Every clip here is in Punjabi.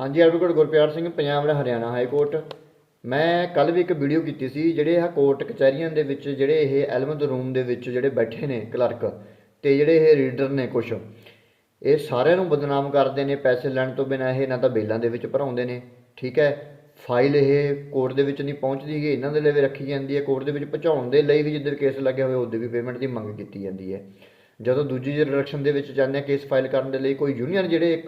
ਹਾਂਜੀ ਐਡਵੋਕੇਟ ਗੁਰਪਿਆਰ ਸਿੰਘ, ਪੰਜਾਬ ਦਾ ਹਰਿਆਣਾ ਹਾਈ ਕੋਰਟ ਮੈਂ ਕੱਲ ਵੀ ਇੱਕ ਵੀਡੀਓ ਕੀਤੀ ਸੀ, ਜਿਹੜੇ ਇਹ ਕੋਰਟ ਕਚਹਿਰੀਆਂ ਦੇ ਵਿੱਚ, ਜਿਹੜੇ ਇਹ ਐਲਮਦ ਰੂਮ ਦੇ ਵਿੱਚ ਜਿਹੜੇ ਬੈਠੇ ਨੇ ਕਲਰਕ ਤੇ ਜਿਹੜੇ ਇਹ ਰੀਡਰ ਨੇ ਕੁਛ, ਇਹ ਸਾਰਿਆਂ ਨੂੰ ਬਦਨਾਮ ਕਰਦੇ ਨੇ, ਪੈਸੇ ਲੈਣ ਤੋਂ ਬਿਨਾਂ ਇਹ ਨਾ ਤਾਂ ਬੇਲਾਂ ਦੇ ਵਿੱਚ ਭਰਾਉਂਦੇ ਨੇ, ਠੀਕ ਹੈ? ਫਾਈਲ ਇਹ ਕੋਰਟ ਦੇ ਵਿੱਚ ਨਹੀਂ ਪਹੁੰਚਦੀ ਹੈਗੀ ਇਹਨਾਂ ਦੇ ਲਈ ਵੀ ਰੱਖੀ ਜਾਂਦੀ ਹੈ ਕੋਰਟ ਦੇ ਵਿੱਚ ਪਹੁੰਚਾਉਣ ਦੇ ਲਈ ਵੀ ਜਿੱਧਰ ਕੇਸ ਲੱਗਿਆ ਹੋਵੇ ਉਹਦੇ ਵੀ ਪੇਮੈਂਟ ਦੀ ਮੰਗ ਕੀਤੀ ਜਾਂਦੀ ਹੈ। ਜਦੋਂ ਦੂਜੀ ਰਿਡਕਸ਼ਨ ਦੇ ਵਿੱਚ ਜਾਂਦੇ ਆ ਕੇਸ ਫਾਈਲ ਕਰਨ ਦੇ ਲਈ ਕੋਈ ਯੂਨੀਅਨ ਜਿਹੜੇ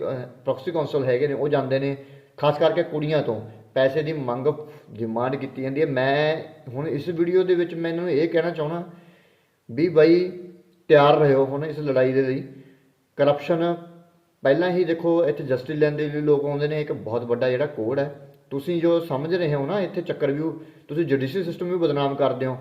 ਪ੍ਰੋਕਸੀ ਕਾਉਂਸਲ ਹੈਗੇ ਨੇ, ਉਹ ਜਾਂਦੇ ਨੇ, ਖਾਸ ਕਰਕੇ ਕੁੜੀਆਂ ਤੋਂ। ਪੈਸੇ ਦੀ ਮੰਗ ਡਿਮਾਂਡ ਕੀਤੀ ਜਾਂਦੀ ਹੈ। ਮੈਂ ਹੁਣ ਇਸ ਵੀਡੀਓ ਦੇ ਵਿੱਚ ਮੈਨੂੰ ਇਹ ਕਹਿਣਾ ਚਾਹਣਾ ਵੀ ਬਾਈ ਤਿਆਰ ਰਹੋ ਹੁਣ ਇਸ ਲੜਾਈ ਦੇ ਲਈ। ਕਰਪਸ਼ਨ ਪਹਿਲਾਂ ਹੀ ਦੇਖੋ, ਇੱਥੇ ਜਸਟਿਸ ਲੈਣ ਦੇ ਲਈ ਲੋਕ ਆਉਂਦੇ ਨੇ, ਇੱਕ ਬਹੁਤ ਵੱਡਾ ਜਿਹੜਾ ਕੋਡ ਹੈ। ਤੁਸੀਂ ਜੋ ਸਮਝ ਰਹੇ ਹੋ ਨਾ, ਇੱਥੇ ਚੱਕਰ ਵੀ ਤੁਸੀਂ ਜੁਡੀਸ਼ੀਅਲ ਸਿਸਟਮ ਵੀ ਬਦਨਾਮ ਕਰਦੇ ਹੋ।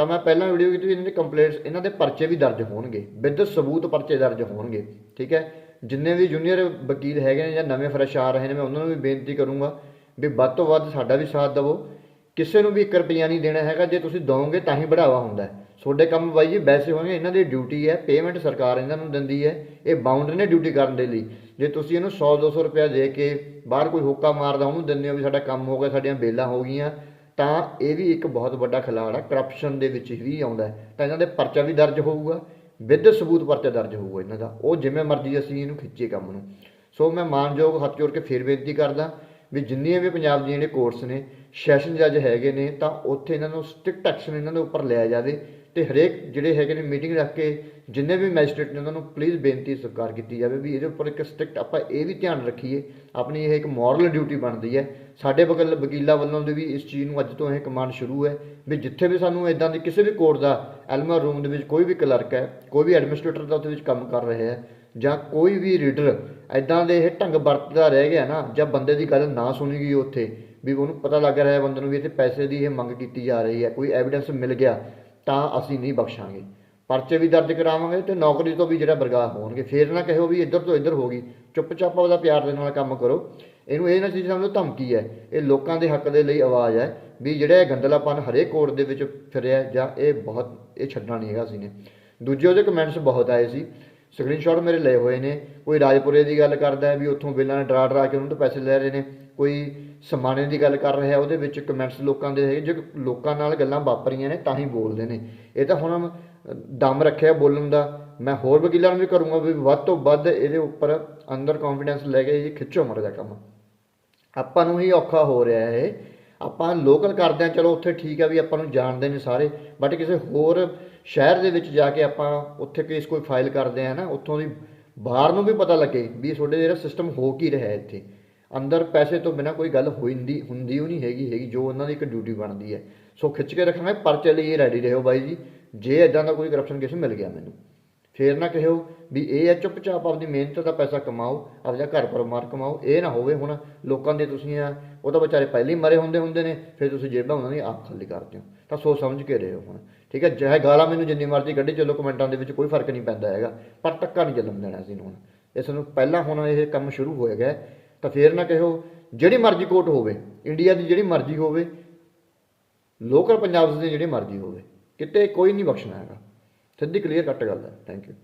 ਤਾਂ ਮੈਂ ਪਹਿਲਾਂ ਵੀਡੀਓ ਕੀਤੀ ਵੀ ਇਹਨਾਂ ਦੇ ਕੰਪਲੇਂਟਸ ਇਹਨਾਂ ਦੇ ਪਰਚੇ ਵੀ ਦਰਜ ਹੋਣਗੇ। ਵਿਦ ਸਬੂਤ ਪਰਚੇ ਦਰਜ ਹੋਣਗੇ, ਠੀਕ ਹੈ? ਜਿੰਨੇ ਵੀ ਜੂਨੀਅਰ ਵਕੀਲ ਹੈਗੇ ਨੇ ਜਾਂ ਨਵੇਂ ਫਰੈਸ਼ ਆ ਰਹੇ ਨੇ, ਮੈਂ ਉਹਨਾਂ ਨੂੰ ਵੀ ਬੇਨਤੀ ਕਰੂੰਗਾ ਵੀ ਵੱਧ ਤੋਂ ਵੱਧ ਸਾਡਾ ਵੀ ਸਾਥ ਦਿਵੋ। ਕਿਸੇ ਨੂੰ ਵੀ 1 ਰੁਪਿਆ ਨਹੀਂ ਦੇਣਾ ਹੈਗਾ, ਜੇ ਤੁਸੀਂ ਦੋਗੇ ਤਾਂ ਹੀ ਬੜਾਵਾ ਹੁੰਦਾ ਹੈ। ਤੁਹਾਡੇ ਕੰਮ ਬਾਈ ਜੀ ਵੈਸੇ ਹੋਣਗੇ, ਇਹਨਾਂ ਦੀ ਡਿਊਟੀ ਹੈ ਪੇਮੈਂਟ ਸਰਕਾਰ ਇਹਨਾਂ ਨੂੰ ਦਿੰਦੀ ਹੈ, ਇਹ ਬਾਉਂਡ ਨੇ ਡਿਊਟੀ ਕਰਨ ਦੇ ਲਈ। ਜੇ ਤੁਸੀਂ ਇਹਨੂੰ 100 200 ਰੁਪਇਆ ਦੇ ਕੇ ਬਾਹਰ ਕੋਈ ਹੋਕਾ ਮਾਰਦਾ, ਉਹਨੂੰ ਦਿੰਦੇ ਹੋ ਵੀ ਸਾਡਾ ਕੰਮ ਹੋ ਗਿਆ, ਸਾਡੀਆਂ ਬੇਲਾਂ ਹੋ ਗਈਆਂ ਤਾਂ ਇਹ ਵੀ ਇੱਕ ਬਹੁਤ ਵੱਡਾ ਖਿਲਾੜ ਹੈ ਕਰਪਸ਼ਨ ਦੇ ਵਿੱਚ ਵੀ ਆਉਂਦਾ ਤਾਂ ਇਹਨਾਂ ਦੇ ਪਰਚਾ ਵੀ ਦਰਜ ਹੋਊਗਾ ਵਿਦ ਸਬੂਤ ਪਰਚਾ ਦਰਜ ਹੋਊਗਾ ਇਹਨਾਂ ਦਾ। ਉਹ ਜਿਵੇਂ ਮਰਜ਼ੀ ਅਸੀਂ ਇਹਨੂੰ ਖਿੱਚੀਏ ਕੰਮ ਨੂੰ। ਸੋ ਮੈਂ ਮਾਨਯੋਗ ਹੱਥ ਜੋੜ ਕੇ ਫੇਰ ਬੇਨਤੀ ਕਰਦਾ ਵੀ ਜਿੰਨੀਆਂ ਵੀ ਪੰਜਾਬ ਦੀਆਂ ਜਿਹੜੇ ਕੋਰਟਸ ਨੇ ਸੈਸ਼ਨ ਜੱਜ ਹੈਗੇ ਨੇ, ਤਾਂ ਉੱਥੇ ਇਹਨਾਂ ਨੂੰ ਸਟ੍ਰਿਕਟ ਐਕਸ਼ਨ ਇਹਨਾਂ ਦੇ ਉੱਪਰ ਲਿਆ ਜਾਵੇ। ਤੇ ਹਰੇਕ ਜਿਹੜੇ ਹੈਗੇ ਨੇ ਮੀਟਿੰਗ ਰੱਖ ਕੇ ਜਿੰਨੇ ਵੀ ਮੈਜਿਸਟ੍ਰੇਟ ਨੇ ਉਹਨਾਂ ਨੂੰ ਪਲੀਜ਼ ਬੇਨਤੀ ਸਤਿਕਾਰ ਕੀਤੀ ਜਾਵੇ ਵੀ ਇਹਦੇ ਉੱਪਰ ਇੱਕ ਸਟ੍ਰਿਕਟ ਆਪਾਂ ਇਹ ਵੀ ਧਿਆਨ ਰੱਖੀਏ, ਆਪਣੀ ਇਹ ਇੱਕ ਮੋਰਲ ਡਿਊਟੀ ਬਣਦੀ ਹੈ। ਸਾਡੇ ਬਗਲ ਵਕੀਲਾਂ ਵੱਲੋਂ ਦੇ ਵੀ ਇਸ ਚੀਜ਼ ਨੂੰ ਅੱਜ ਤੋਂ ਇਹ ਕਮਾਂਡ ਸ਼ੁਰੂ ਹੈ ਵੀ ਜਿੱਥੇ ਵੀ ਸਾਨੂੰ ਇਦਾਂ ਦੀ ਕਿਸੇ ਵੀ ਕੋਰਟ ਦਾ ਐਲਮਾ ਰੂਮ ਦੇ ਵਿੱਚ ਕੋਈ ਵੀ ਕਲਰਕ ਹੈ, ਕੋਈ ਵੀ ਐਡਮਿਨਿਸਟ੍ਰੇਟਰ ਦਾ ਉਹਦੇ ਵਿੱਚ ਕੰਮ ਕਰ ਰਿਹਾ ਹੈ ਜਾਂ ਕੋਈ ਵੀ ਰੀਡਰ ਐਦਾਂ ਦੇ ਇਹ ਢੰਗ ਵਰਤਦਾ ਰਹਿ ਗਿਆ ਨਾ ਜਾਂ ਬੰਦੇ ਦੀ ਗੱਲ ਨਾ ਸੁਣੀ ਗਈ ਉੱਥੇ ਵੀ ਉਹਨੂੰ ਪਤਾ ਲੱਗ ਰਿਹਾ ਬੰਦੇ ਨੂੰ ਵੀ ਇੱਥੇ ਪੈਸੇ ਦੀ ਇਹ ਮੰਗ ਕੀਤੀ ਜਾ ਰਹੀ ਹੈ, ਕੋਈ ਐਵੀਡੈਂਸ ਮਿਲ ਗਿਆ। ਤਾਂ ਅਸੀਂ ਨਹੀਂ ਬਖਸ਼ਾਂਗੇ। ਪਰਚੇ ਵੀ ਦਰਜ ਕਰਾਵਾਂਗੇ ਤੇ ਨੌਕਰੀ ਤੋਂ ਵੀ ਜਿਹੜਾ ਬਰਗਾਹ ਹੋਣਗੇ। ਫੇਰ ਨਾ ਕਹੋ ਵੀ ਇੱਧਰ ਤੋਂ ਇੱਧਰ ਹੋ ਗਈ। ਚੁੱਪਚਾਪ ਉਹਦਾ ਪਿਆਰ ਦੇ ਨਾਲ ਕੰਮ ਕਰੋ। ਇਹਨੂੰ ਇਹ ਨਾ ਚੀਜ਼ ਸਮਝੋ, ਧਮਕੀ ਹੈ। ਇਹ ਲੋਕਾਂ ਦੇ ਹੱਕ ਦੇ ਲਈ ਆਵਾਜ਼ ਹੈ ਵੀ ਜਿਹੜਾ ਇਹ ਗੰਦਲਾਪਨ ਹਰੇਕ ਕੋਰਟ ਦੇ ਵਿੱਚ ਫਿਰਿਆ ਜਾਂ ਇਹ ਬਹੁਤ, ਇਹ ਛੱਡਣਾ ਨਹੀਂ ਹੈਗਾ ਅਸੀਂ ਨੇ ਦੂਜੇ ਉਹਦੇ ਕਮੈਂਟਸ ਬਹੁਤ ਆਏ ਸੀ। ਸਕਰੀਨਸ਼ਾਟ ਮੇਰੇ ਲਏ ਹੋਏ ਨੇ। ਕੋਈ ਰਾਜਪੁਰੇ ਦੀ ਗੱਲ ਕਰਦਾ ਵੀ ਉੱਥੋਂ ਬਿੱਲਾਂ ਨੇ ਡਰਾ ਡਰਾ ਕੇ ਉਹਨਾਂ ਤੋਂ ਪੈਸੇ ਲੈ ਰਹੇ ਨੇ। ਕੋਈ ਸਮਾਨੇ ਦੀ ਗੱਲ ਕਰ ਰਿਹਾ, ਉਹਦੇ ਵਿੱਚ ਕਮੈਂਟਸ ਲੋਕਾਂ ਦੇ ਹੈਗੇ, ਜੇ ਲੋਕਾਂ ਨਾਲ ਗੱਲਾਂ ਵਾਪਰੀਆਂ ਨੇ, ਤਾਂ ਹੀ ਬੋਲਦੇ ਨੇ। ਇਹ ਤਾਂ ਹੁਣ ਦਮ ਰੱਖਿਆ ਬੋਲਣ ਦਾ। ਮੈਂ ਹੋਰ ਵਕੀਲਾਂ ਨੂੰ ਵੀ ਕਰੂੰਗਾ ਵੀ ਵੱਧ ਤੋਂ ਵੱਧ ਇਹਦੇ ਉੱਪਰ ਅੰਦਰ ਕੌਨਫੀਡੈਂਸ ਲੈ ਕੇ ਇਹ ਖਿੱਚੋ ਮਰ ਦਾ ਕੰਮ। ਆਪਾਂ ਨੂੰ ਹੀ ਔਖਾ ਹੋ ਰਿਹਾ ਹੈ ਇਹ। ਆਪਾਂ ਲੋਕਲ ਕਰਦੇ ਆ ਚਲੋ ਉੱਥੇ ਠੀਕ ਆ ਵੀ ਆਪਾਂ ਨੂੰ ਜਾਣਦੇ ਨੇ ਸਾਰੇ ਬਟ ਕਿਸੇ ਹੋਰ ਸ਼ਹਿਰ ਦੇ ਵਿੱਚ ਜਾ ਕੇ ਆਪਾਂ ਉੱਥੇ ਕੇਸ ਕੋਈ ਫਾਈਲ ਕਰਦੇ ਆ ਨਾ, ਉੱਥੋਂ ਦੀ ਬਾਹਰ ਨੂੰ ਵੀ ਪਤਾ ਲੱਗੇ ਵੀ ਤੁਹਾਡੇ ਜਿਹੜਾ ਸਿਸਟਮ ਹੋ ਕੀ ਰਿਹਾ ਇੱਥੇ। ਅੰਦਰ ਪੈਸੇ ਤੋਂ ਬਿਨਾ ਕੋਈ ਗੱਲ ਹੋਈਂਦੀ ਹੁੰਦੀ ਉਹ ਨਹੀਂ ਹੈਗੀ ਹੈਗੀ, ਜੋ ਉਹਨਾਂ ਦੀ ਇੱਕ ਡਿਊਟੀ ਬਣਦੀ ਹੈ। ਸੋ ਖਿੱਚ ਕੇ ਰੱਖਣਾ ਪਰਚੇ ਲਈ ਰੈਡੀ ਰਹੋ ਬਾਈ ਜੀ। ਜੇ ਇਦਾਂ ਦਾ ਕੋਈ ਕਰਪਸ਼ਨ ਕੇਸ ਮਿਲ ਗਿਆ ਮੈਨੂੰ, ਫੇਰ ਨਾ ਕਹੋ ਵੀ ਇਹ ਹੈ ਚੁੱਪਚਾਪ ਆਪਣੀ ਮਿਹਨਤ ਦਾ ਪੈਸਾ ਕਮਾਓ ਆਪਣਾ ਘਰ ਪਰਿਵਾਰ ਕਮਾਓ, ਇਹ ਨਾ ਹੋਵੇ ਹੁਣ ਲੋਕਾਂ ਦੇ ਤੁਸੀਂ ਆ, ਉਹ ਤਾਂ ਵਿਚਾਰੇ ਪਹਿਲੇ ਹੀ ਮਰੇ ਹੁੰਦੇ ਹੁੰਦੇ ਨੇ, ਫਿਰ ਤੁਸੀਂ ਜੇਬਾਂ ਉਹਨਾਂ ਦੀ ਆਪ ਖਾਲੀ ਕਰਦੇ ਹੋ। ਤਾਂ ਸੋਚ ਸਮਝ ਕੇ ਰਹੋ ਹੁਣ, ਠੀਕ ਹੈ? ਚਾਹੇ ਗਾਲਾਂ ਮੈਨੂੰ ਜਿੰਨੀ ਮਰਜ਼ੀ ਕੱਢੀ ਚੱਲੋ, ਕਮੈਂਟਾਂ ਦੇ ਵਿੱਚ ਕੋਈ ਫ਼ਰਕ ਨਹੀਂ ਪੈਂਦਾ ਹੈਗਾ, ਪਰ ਟੱਕਾ ਨਹੀਂ ਜਲਮ ਦੇਣਾ ਸੀ ਹੁਣ। ਇਸ ਨੂੰ ਪਹਿਲਾਂ ਹੁਣ ਇਹ ਕੰਮ ਸ਼ੁਰੂ ਹੋਇਆ ਗਿਆ ਤਾਂ ਫੇਰ ਨਾ ਕਹੋ ਜਿਹੜੀ ਮਰਜ਼ੀ ਕੋਰਟ ਹੋਵੇ, ਇੰਡੀਆ ਦੀ ਜਿਹੜੀ ਮਰਜ਼ੀ ਹੋਵੇ, ਲੋਕਲ ਪੰਜਾਬ ਦੀ ਜਿਹੜੀ ਮਰਜ਼ੀ ਹੋਵੇ, ਕਿਤੇ ਕੋਈ ਨਹੀਂ ਬਖਸ਼ਣਾ ਹੈਗਾ। ਸਿੱਧੀ ਕਲੀਅਰ ਕੱਟ ਗੱਲ ਹੈ। Thank you